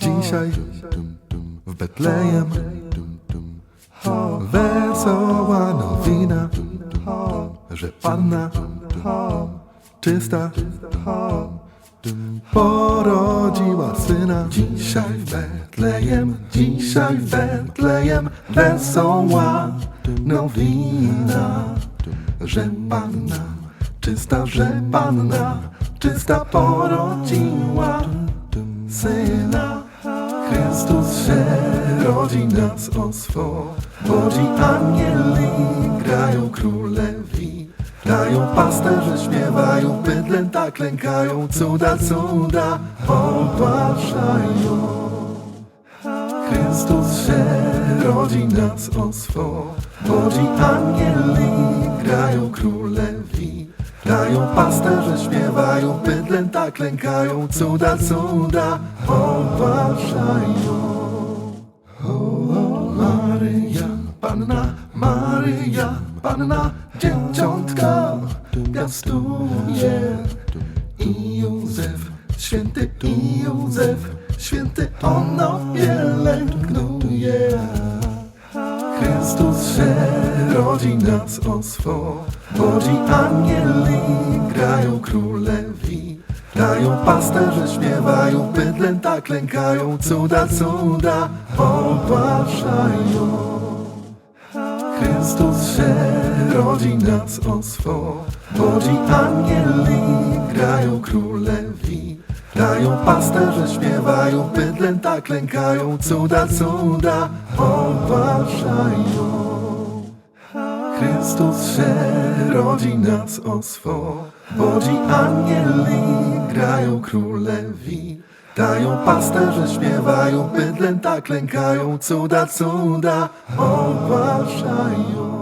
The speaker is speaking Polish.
Dzisiaj w Betlejem. Wesoła nowina, że Panna czysta porodziła syna. Dzisiaj w Betlejem, dzisiaj w Betlejem wesoła nowina, że Panna czysta, że Panna czysta porodziła syna. Chrystus się rodzi nas oswobodzi Anieli grają królewi Grają pasterze, śpiewają Bydlęta klękają Cuda, cuda ogłaszają Chrystus się rodzi nas oswobodzi Anieli grają królewi Grają pasterze, śpiewają Bydlęta klękają Cuda, cuda ogłaszają o, Maryja, Panna Maryja, Panna Dzieciątka piastuje i Józef, święty i Józef, święty ono pielęgnuje. Chrystus się rodzi nas oswobodzi Anieli grają królewi Grają pasterze, śpiewają Bydlęta klękają Cuda, cuda ogłaszają. Chrystus się rodzi nas oswobodzi Anieli grają królewi Grają pasterze, śpiewają Bydlęta klękają Cuda, cuda ogłaszają Chrystus się rodzi nas oswobodzi Anieli grają królewi. Dają pasterze, śpiewają Bydlęta klękają Cuda, cuda ogłaszają